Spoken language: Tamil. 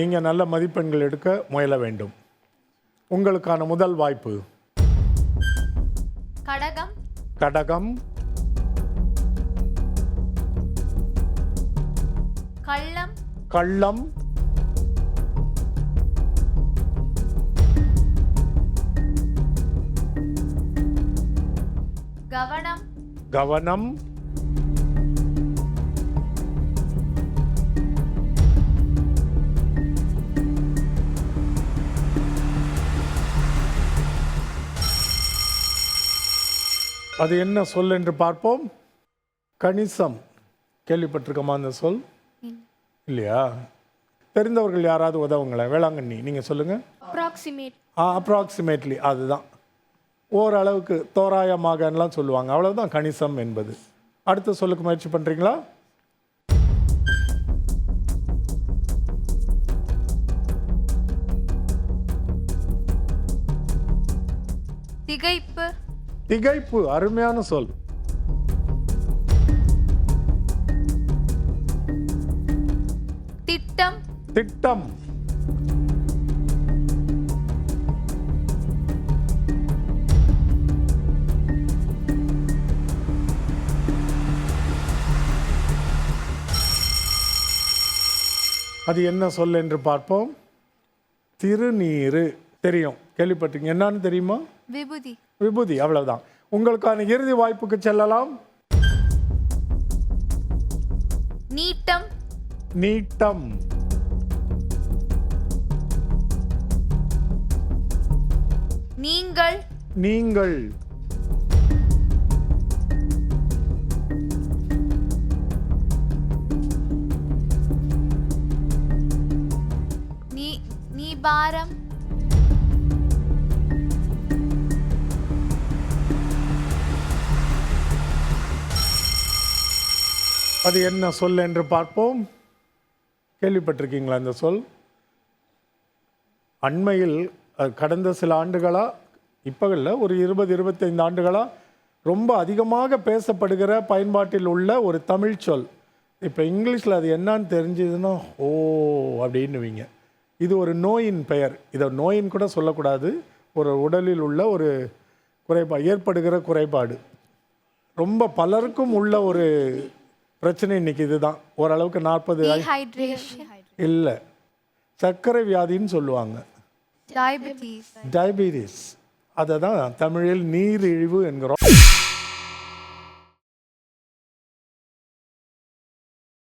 நீங்கள் நல்ல மதிப்பெண்கள் எடுக்க முயல வேண்டும். உங்களுக்கான முதல் வாய்ப்பு. கடகம். கடகம். கள்ளம். கள்ளம். கவனம். கவனம். அது என்ன சொல் என்று பார்ப்போம். கணிசம் கேள்விப்பட்டிருக்கோமா அந்த சொல்? இல்லையா? தெரிந்தவர்கள் யாராவது உதவுங்களேன் வேளாங்கண்ணி நீங்கள் சொல்லுங்கள் அப்ராக்சிமேட் அப்ராக்சிமேட்லி அதுதான். ஓரளவுக்கு தோராயமாகலாம் சொல்லுவாங்க. அவ்வளவுதான் கணிசம் என்பது. அடுத்த சொல்லுக்கு முயற்சி பண்ணுறீங்களா திகைப்பு. திகைப்பு அருமையான சொல். திட்டம். திட்டம். அது என்ன சொல் என்று பார்ப்போம். திருநீரு தெரியும். கேள்விப்பட்டீங்க என்னன்னு தெரியுமா? விபூதி. விபூதி அவ்வளவுதான். உங்களுக்கான இறுதி வாய்ப்புக்கு செல்லலாம். நீட்டம். நீட்டம். நீங்கள். நீங்கள். நீ நீ பாரம் அது என்ன சொல் என்று பார்ப்போம். கேள்விப்பட்டிருக்கீங்களா இந்த சொல்? அண்மையில் கடந்த சில ஆண்டுகளாக இப்போ இல்லை ஒரு இருபது இருபத்தைந்து ஆண்டுகளாக ரொம்ப அதிகமாக பேசப்படுகிற பயன்பாட்டில் உள்ள ஒரு தமிழ் சொல். இப்போ இங்கிலீஷில் அது என்னன்னு தெரிஞ்சதுன்னா ஓ அப்படின்னுவீங்க. இது ஒரு நோயின் பெயர். இதை நோயின் கூட சொல்லக்கூடாது. ஒரு உடலில் உள்ள ஒரு குறைபாடு ஏற்படுகிற குறைபாடு. ரொம்ப பலருக்கும் உள்ள ஒரு பிரச்சனை இன்னைக்கு இதுதான். ஓரளவுக்கு நாற்பது இல்லை. சர்க்கரை வியாதின்னு சொல்லுவாங்க. டயபெட்டிஸ் அதை தான் தமிழில் நீரிழிவு என்கிறோம்.